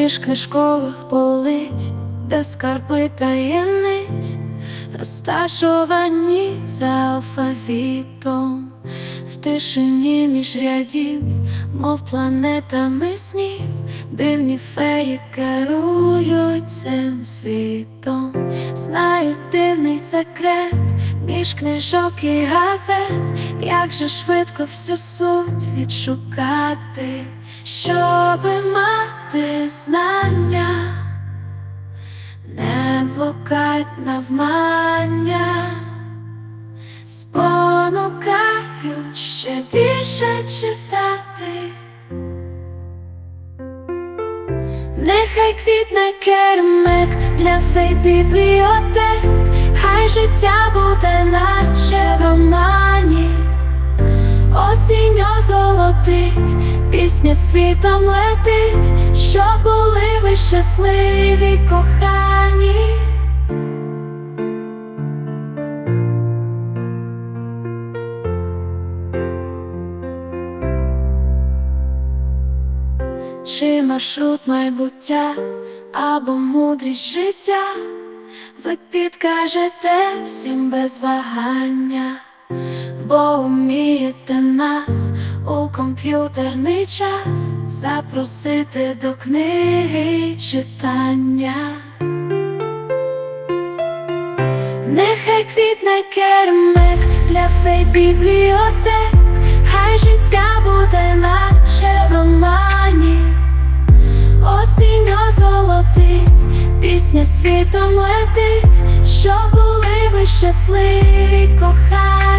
між книжкових полиць, де скарби таємниць, розташовані за алфавітом, в тишині між рядів, мов планетами снів, дивні феї керують цим світом, знають дивний секрет між книжок і газет, як же швидко всю суть відшукати, щоби мати знання, не блукать навмання, спонукають ще більше читати. Нехай квітне кермик для фей бібліотек, хай життя буде наче в романі, осінь озолотить, пісня світом летить, що були ви щасливі кохані. Чи маршрут майбуття або мудрість життя, ви підкажете всім без вагання, бо вмієте нас у комп'ютерний час запросити до книги читання. Нехай квітне кермик для фей бібліотек, хай життя буде наче в романі, осінь озолотить, пісня світом летить, що були ви щасливі кохані.